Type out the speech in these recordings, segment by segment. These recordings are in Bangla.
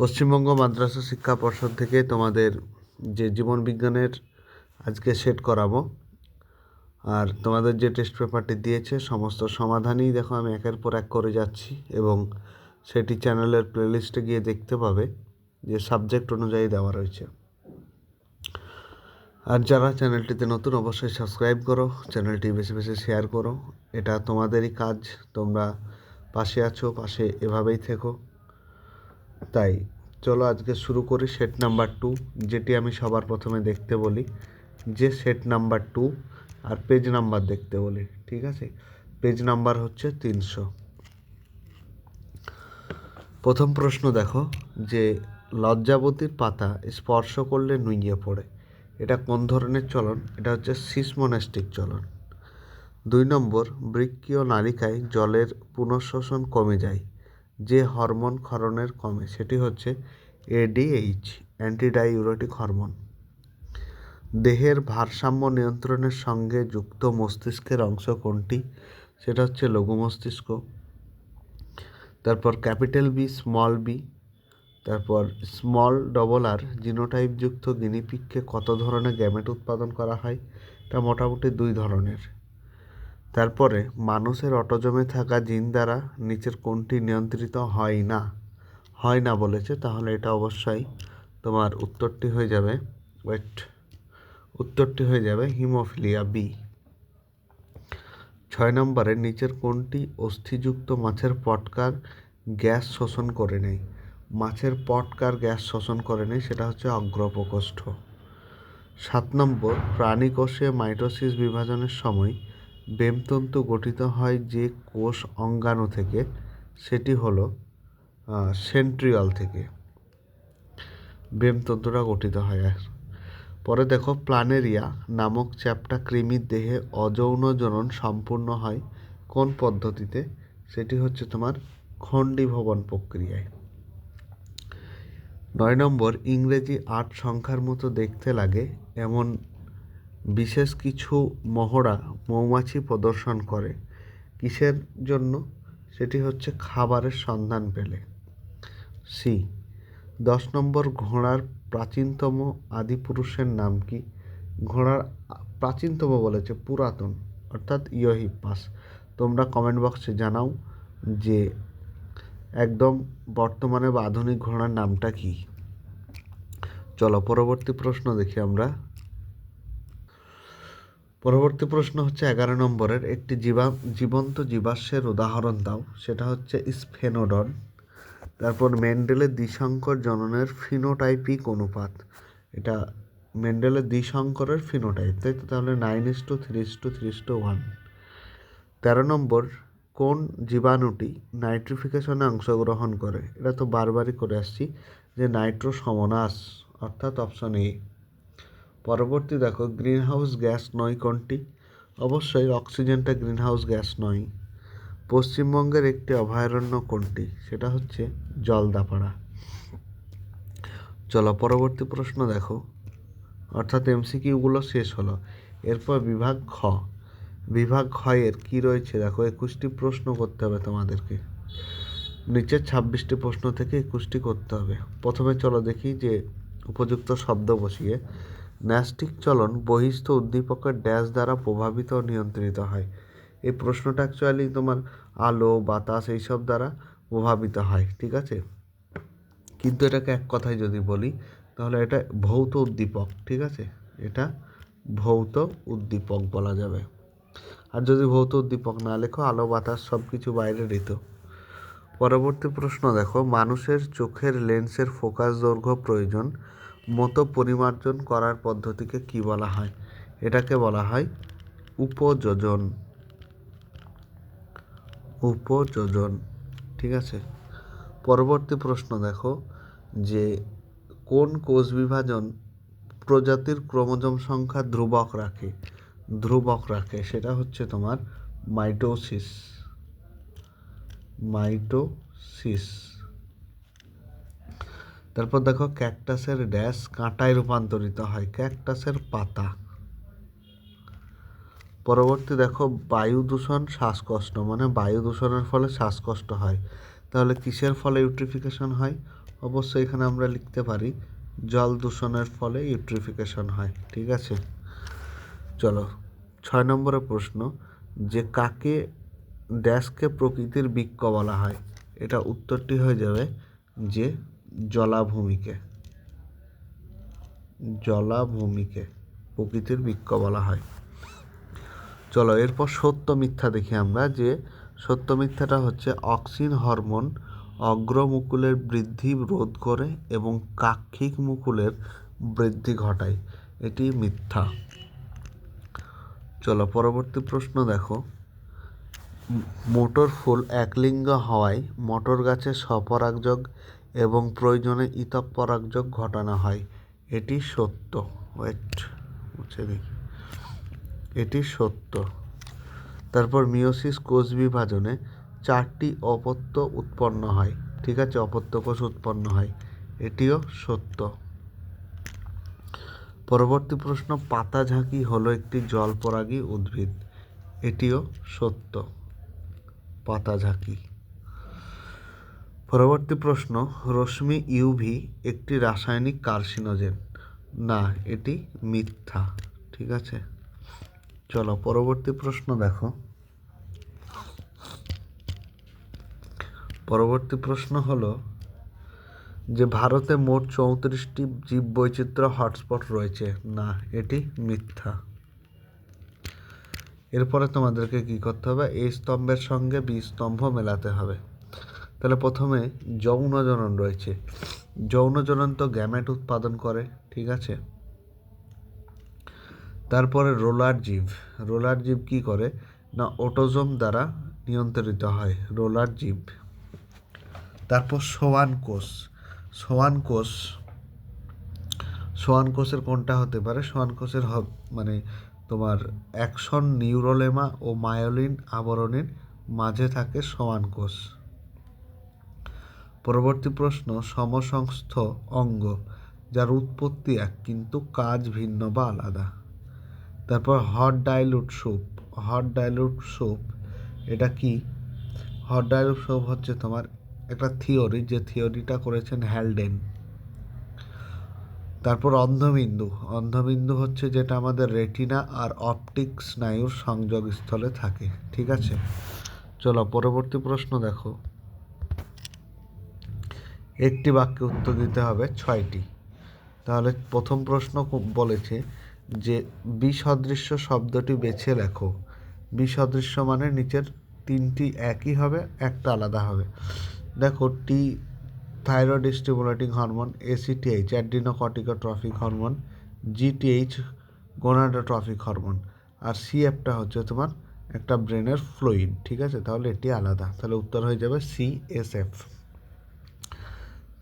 পশ্চিমবঙ্গ মাদ্রাসা শিক্ষা পর্ষদ থেকে তোমাদের যে জীবন বিজ্ঞানের আজকে সেট করাবো। আর তোমাদের যে টেস্ট পেপারটি দিয়েছে, সমস্ত সমাধানই দেখো আমি একের পর এক করে যাচ্ছি এবং সেটি চ্যানেলের প্লেলিস্টে গিয়ে দেখতে পাবে যে সাবজেক্ট অনুযায়ী দেওয়া রয়েছে। আর যারা চ্যানেলটিতে নতুন, অবশ্যই সাবস্ক্রাইব করো চ্যানেলটি বেশি বেশি শেয়ার করো। এটা তোমাদেরই কাজ, তোমরা পাশে আছো, পাশে এভাবেই থেকো। তাই চলো আজকে শুরু করি সেট নাম্বার টু যেটি আমি সবার প্রথমে দেখতে বলি। যে সেট নাম্বার টু আর পেজ নাম্বার দেখতে বলি, ঠিক আছে? পেজ নাম্বার হচ্ছে তিনশো। প্রথম প্রশ্ন দেখো, যে লজ্জাবতীর পাতা স্পর্শ করলে নুইয়ে পড়ে। এটা কোন ধরনের চলন? এটা হচ্ছে সিসমোনাস্টিক চলন। দুই নম্বর বৃক্কীয় নালিকায় জলের পুনঃশোষণ কমে যায়। যে হরমোন ক্ষরণের কমে, সেটি হচ্ছে এডিএইচ অ্যান্টিডাইউরেটিক হরমোন দেহের ভারসাম্য নিয়ন্ত্রণের সঙ্গে যুক্ত মস্তিষ্কের অংশ কোনটি? সেটা হচ্ছে লঘু মস্তিষ্ক তারপর ক্যাপিটাল বি স্মল বি তারপর স্মল ডবল আর জিনোটাইপযুক্ত গিনিপিককে কত ধরনের গ্যামেট উৎপাদন করা হয়? তা মোটামুটি দুই ধরনের। তারপরে মানুষের অটোজমে থাকা জিন দ্বারা নিচের কোনটি নিয়ন্ত্রিত হয় না। হয় না বলেছে, তাহলে এটা অবশ্যই তোমার উত্তরটি হয়ে যাবে ওয়েট উত্তরটি হয়ে যাবে হিমোফিলিয়া বি। ছয় নম্বরে, নিচের কোনটি অস্থিযুক্ত মাছের পটকার গ্যাস শোষণ করে নেয়। মাছের পটকার গ্যাস শোষণ করে নেয়, সেটা হচ্ছে অগ্রপ্রকোষ্ঠ। সাত নম্বর, প্রাণীকোষে মাইটোসিস বিভাজনের সময় বেমতন্তু গঠিত হয় যে কোষ অঙ্গাণু থেকে, সেটি হলো সেন্ট্রিয়াল থেকে। বেমতন্তুটা গঠিত হয়। আর পরে দেখো, প্লানেরিয়া নামক চ্যাপ্টা কৃমির দেহে অযৌন জনন সম্পূর্ণ হয় কোন পদ্ধতিতে? সেটি হচ্ছে তোমার খণ্ডীভবন প্রক্রিয়ায়। নয় নম্বর, ইংরেজি আট সংখ্যার মতো দেখতে লাগে এমন বিশেষ কিছু মহড়া মৌমাছি প্রদর্শন করে। কিসের জন্য? সেটি হচ্ছে খাবারের সন্ধান পেলে। সি, দশ নম্বর ঘোড়ার প্রাচীনতম আদিপুরুষের নাম কি? ঘোড়ার প্রাচীনতম বলেছে পুরাতন, অর্থাৎ ইয়োহিপাস তোমরা কমেন্ট বক্সে জানাও যে একদম বর্তমানে বা আধুনিক ঘোড়ার নামটা কি। চলো পরবর্তী প্রশ্ন দেখি আমরা। পরবর্তী প্রশ্ন হচ্ছে এগারো নম্বরের একটি জীবা, জীবন্ত জীবাশ্মের উদাহরণ দাও, সেটা হচ্ছে স্ফেনোডন। তারপর মেন্ডেলের দ্বিশঙ্কর জননের ফিনোটাইপিক অনুপাত। এটা মেন্ডেলের দ্বিশঙ্করের ফিনোটাইপ, তাই তো? তাহলে nine is two three is two three is two one. তেরো নম্বর, কোন জীবাণুটি নাইট্রিফিকেশনে অংশগ্রহণ করে? এটা তো বারবারই করে আসছি যে নাইট্রো সমনাস, অর্থাৎ অপশন এ। পরবর্তী দেখো গ্রিন হাউস গ্যাস নয় কোনটি? অবশ্যই অক্সিজেনটা গ্রিন হাউস গ্যাস নয়। পশ্চিমবঙ্গের একটি অভয়ারণ্য কোনটি? সেটা হচ্ছে জলদাপাড়া। চলো, পরবর্তী প্রশ্ন দেখো। অর্থাৎ এমসিকিউগুলো শেষ হলো। এরপর বিভাগ খ বিভাগ ক্ষয়ের কী রয়েছে? দেখো, একুশটি প্রশ্ন করতে হবে তোমাদেরকে। নিচের ছাব্বিশটি প্রশ্ন থেকে একুশটি করতে হবে। প্রথমে চলো দেখি যে উপযুক্ত শব্দ বসিয়ে ন্যাস্টিক চলন বহিস্থ উদ্দীপকের ড্যাশ দ্বারা প্রভাবিত ও নিয়ন্ত্রিত হয়। এই প্রশ্নটা অ্যাকচুয়ালি তোমার আলো, বাতাস এইসব দ্বারা প্রভাবিত হয়, ঠিক আছে? কিন্তু এটাকে এক কথায় যদি বলি, তাহলে এটা ভৌত উদ্দীপক, ঠিক আছে? এটা ভৌত উদ্দীপক বলা যাবে। আর যদি ভৌত উদ্দীপক না লেখো, আলো, বাতাস সব কিছু বাইরে ঋত পরবর্তী প্রশ্ন দেখো, মানুষের চোখের লেন্সের ফোকাস দৈর্ঘ্য প্রয়োজন মতো পরিমার্জন করার পদ্ধতিকে কি বলা হয়? এটাকে বলা হয় উপযোজন। উপযোজন, ঠিক আছে? পরবর্তী প্রশ্ন দেখো যে কোন কোষ বিভাজন প্রজাতির ক্রোমোজোম সংখ্যা ধ্রুবক রাখে? ধ্রুবক রাখে, সেটা হচ্ছে তোমার মাইটোসিস। মাইটোসিস। তারপর দেখো ক্যাকটাসের ড্যাশ কাঁটায় রূপান্তরিত হয়, ক্যাকটাসের পাতা। পরবর্তী দেখো বায়ু দূষণ, শ্বাসকষ্ট মানে বায়ু দূষণের ফলে শ্বাসকষ্ট হয়। তাহলে কিসের ফলে ইউট্রিফিকেশন হয়? অবশ্যই এখানে আমরা লিখতে পারি, জল দূষণের ফলে ইউট্রিফিকেশন হয়, ঠিক আছে? চলো, ছয় নম্বরের প্রশ্ন, যে কাকে ড্যাশকে প্রকৃতির বৃক্ষ বলা হয়? এটা উত্তরটি হয়ে যাবে, যে জলাভূমিকে। জলাভূমিকে, প্রকৃতির বৃক্ষ বলা হয়। চলো, এরপর সত্য মিথ্যা দেখি আমরা যে সত্য মিথ্যাটা হচ্ছে অক্সিন হরমোন অগ্রমুকুলের বৃদ্ধি রোধ করে এবং কাক্ষিক মুকুলের বৃদ্ধি ঘটায়। এটি মিথ্যা। চলো, পরবর্তী প্রশ্ন দেখো। মোটর ফুল একলিঙ্গ হওয়ায় মটর গাছে স্বপরাগযোগ এবং প্রয়োজনে ইতক পরাগযোগ ঘটানো হয়। এটি সত্য। ওয়েট মুছে দেখি এটি সত্য। তারপর মিওসিস কোষ বিভাজনে চারটি অপত্য উৎপন্ন হয়। ঠিক আছে? অপত্য কোষ উৎপন্ন হয়। এটিও সত্য। পরবর্তী প্রশ্ন পাতা ঝাঁকি হলো একটি জলপরাগী উদ্ভিদ। এটিও সত্য। পাতাঝাঁকি। পরবর্তী প্রশ্ন, রশ্মি ইউভি একটি রাসায়নিক কার্সিনোজেন। না, এটি মিথ্যা। ঠিক আছে? চলো, পরবর্তী প্রশ্ন দেখো। পরবর্তী প্রশ্ন হলো যে, ভারতে মোট চৌত্রিশটি জীববৈচিত্র্য হটস্পট রয়েছে। না, এটি মিথ্যা। এরপরে তোমাদেরকে কি করতে হবে? এই স্তম্ভের সঙ্গে বি স্তম্ভ মেলাতে হবে। তাহলে প্রথমে যৌন জনন রয়েছে। যৌন জনন তো গ্যামেট উৎপাদন করে, ঠিক আছে? তারপরে রোলার জীব। রোলার জীব কি করে? না, অটোজোম দ্বারা নিয়ন্ত্রিত হয়, রোলার জীব। তারপর সোয়ান কোষ। সোয়ান কোষ, সোয়ান কোষের কোনটা হতে পারে? সোয়ান কোষের মানে তোমার অ্যাকশন নিউরোলেমা ও মায়োলিন আবরণের মাঝে থাকে সোয়ান কোষ। পরবর্তী প্রশ্ন, সমসংস্থ অঙ্গ, যার উৎপত্তি এক, কিন্তু কাজ ভিন্ন বা আলাদা। তারপর hot dilute soup hot dilute soup এটা কি? হট ডাইলুট স্যুপ হচ্ছে তোমার একটা থিওরি যে থিওরিটা করেছেন হ্যালডেন তারপর অন্ধবিন্দু অন্ধবিন্দু হচ্ছে যেটা আমাদের রেটিনা আর অপটিক স্নায়ুর সংযোগস্থলে থাকে, ঠিক আছে? চলো, পরবর্তী প্রশ্ন দেখো। একটি বাক্যে উত্তর দিতে হবে ছয়টি। তাহলে প্রথম প্রশ্ন বলেছে যে, বিসদৃশ্য শব্দটি বেছে লেখো। বিসদৃশ্য মানে নিচের তিনটি একই হবে, একটা আলাদা হবে। দেখো T thyroid stimulating hormone ACTH adrenocorticotrophic hormone GTH gonadotrophic hormone আর সিএফটা হচ্ছে তোমার একটা ব্রেনের ফ্লুইড ঠিক আছে? তাহলে এটি আলাদা। তাহলে উত্তর হয়ে যাবে সিএসএফ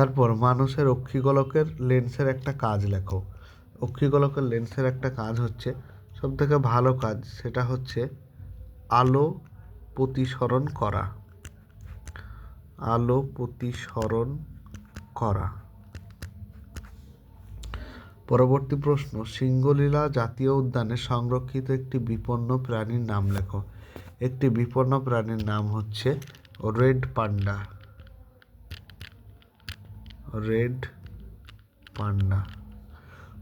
তারপর মানুষের অক্ষিগোলকের লেন্সের একটা কাজ লেখো। অক্ষিগোলকের লেন্সের একটা কাজ হচ্ছে সব থেকে ভালো কাজ সেটা হচ্ছে আলো প্রতিসরণ করা। আলো প্রতিসরণ করা। পরবর্তী প্রশ্ন সিঙ্গলীলা জাতীয় উদ্যানে সংরক্ষিত একটি বিপন্ন প্রাণীর নাম লেখো। একটি বিপন্ন প্রাণীর নাম হচ্ছে রেড পান্ডা। রেড পান্ডা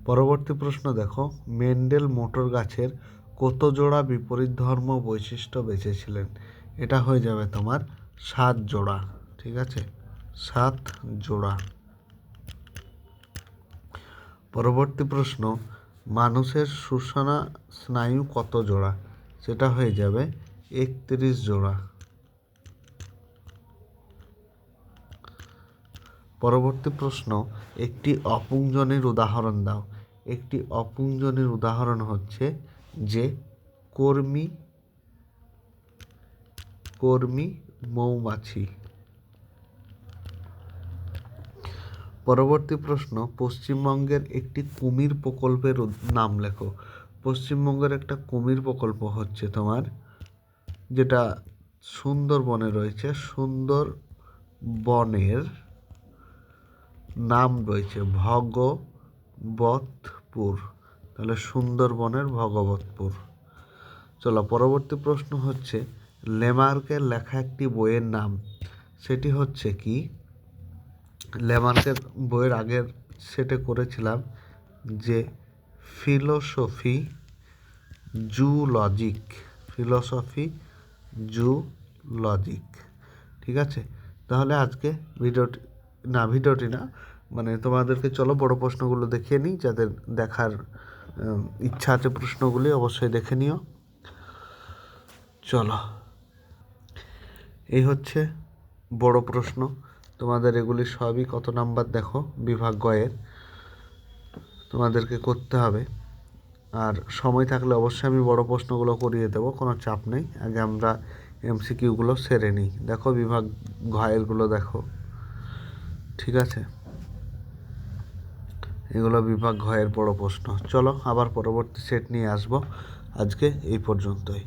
পরবর্তী প্রশ্ন দেখো, মেন্ডেল মোটর গাছের কত জোড়া বিপরীত ধর্ম বৈশিষ্ট্য বেঁচেছিলেন এটা হয়ে যাবে তোমার সাত জোড়া, ঠিক আছে? সাত জোড়া। পরবর্তী প্রশ্ন, মানুষের সুষনা স্নায়ু কত জোড়া? সেটা হয়ে যাবে একত্রিশ জোড়া। পরবর্তী প্রশ্ন, একটি অপুঞ্জনির উদাহরণ দাও। একটি অপুঞ্জনির উদাহরণ হচ্ছে যে, কর্মী কর্মী মৌমাছি। পরবর্তী প্রশ্ন, পশ্চিমবঙ্গের একটি কুমির প্রকল্পের নাম লেখো। পশ্চিমবঙ্গের একটা কুমির প্রকল্প হচ্ছে তোমার, যেটা সুন্দরবনে রয়েছে সুন্দর বনের নাম রয়েছে ভগবতপুর। তাহলে সুন্দরবনের ভগবতপুর। চলো, পরবর্তী প্রশ্ন হচ্ছে লেমার্কের লেখা একটি বইয়ের নাম, সেটি হচ্ছে কি? লেমার্কের বইয়ের আগের সেটে করেছিলাম যে philosophy zoology philosophy zoology ঠিক আছে? তাহলে আজকে ভিডিওটি না ভিডিওটি না মানে তোমাদেরকে চলো বড় প্রশ্নগুলো দেখিয়ে নিই, যাদের দেখার ইচ্ছা আছে প্রশ্নগুলি অবশ্যই দেখে নিও। চলো, এই হচ্ছে বড় প্রশ্ন। তোমাদের এগুলি সবই কত নাম্বার দেখো, বিভাগ গয়ের। তোমাদেরকে করতে হবে। আর সময় থাকলে অবশ্যই আমি বড় প্রশ্নগুলো করিয়ে দেবো, কোনো চাপ নেই। আগে আমরা এমসিকিউগুলো সেরে নিই। দেখো বিভাগ ঘয়েরগুলো দেখো। ঠিক আছে? এগুলো বিভাগ ঘয়ের বড় প্রশ্ন। চলো আবার পরবর্তী সেট নিয়ে আসব। আজকে এই পর্যন্তই।